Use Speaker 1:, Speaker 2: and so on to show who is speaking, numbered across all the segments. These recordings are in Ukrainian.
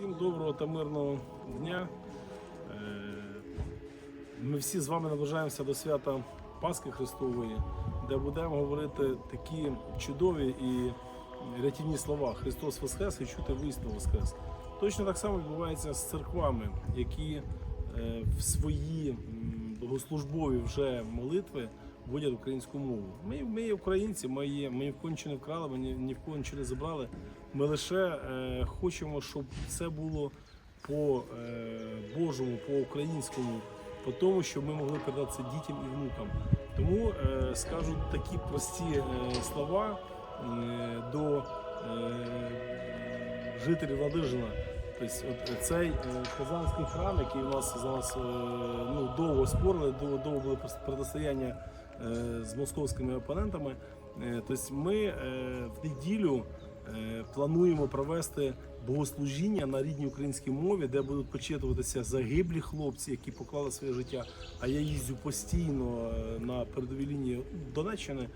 Speaker 1: Всім доброго та мирного дня. Е, Ми всі з вами наближаємося до свята Пасхи Христової, де будемо говорити такі чудові і рятівні слова Христос Воскрес і чути висно Воскрес. Точно так само відбувається з церквами, які е, в свої богослужбові вже молитви вводять українську мову. Ми, ми українці, ми, є, ми ні в нічого не вкрали, ми ні, ні в нічого не забрали. Ми лише е, хочемо, щоб це було по е, Божому, по українському, по тому, щоб ми могли передати це дітям і внукам. Тому е, скажу такі прості е, слова е, до е, жителів Ладижина. Тобто, от цей е, казанський храм, який у нас за нас е, ну, довго спорили, довго, довго були протистояння е, з московськими опонентами. Е, Тобто ми е, в неділю е, плануємо провести богослужіння на рідній українській мові, де будуть почитуватися загиблі хлопці, які поклали своє життя. А я їздю постійно е, на передовій лінії Донеччини.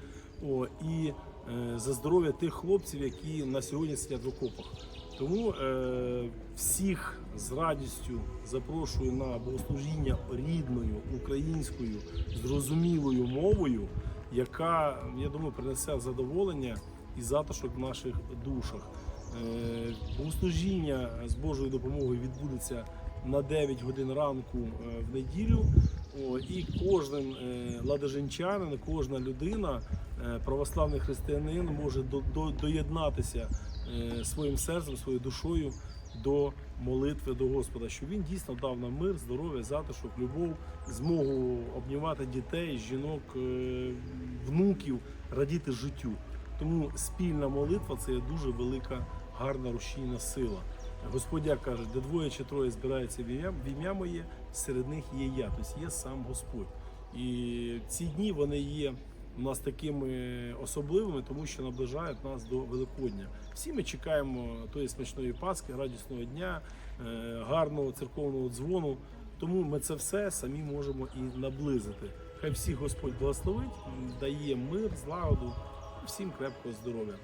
Speaker 1: О, і е, за здоров'я тих хлопців, які на сьогодні сидять в окопах. Тому е, всіх з радістю запрошую на богослужіння рідною українською зрозумілою мовою, яка я думаю принесе задоволення і затишок в наших душах. Е, богослужіння з Божою допомогою відбудеться на 9 годин ранку е, в неділю. О, і кожен ладожинчанин, кожна людина, е, православний християнин може до, до, доєднатися своїм серцем, своєю душою до молитви до Господа, щоб він дійсно дав нам мир, здоров'я, затишок, любов, змогу обнімати дітей, жінок, е, внуків, радіти життю. Тому спільна молитва це є дуже велика, гарна рушійна сила. Господь як каже, де двоє чи троє збираються в ім'я, в ім'я моє, серед них є я, тобто є сам Господь. І ці дні вони є нас такими особливими, тому що наближають нас до Великодня. Всі ми чекаємо тої смачної Пасхи, радісного дня, е, гарного церковного дзвону. Тому ми це все самі можемо і наблизити. Хай всіх Господь благословить, дає мир, злагоду, всім крепкого здоров'я.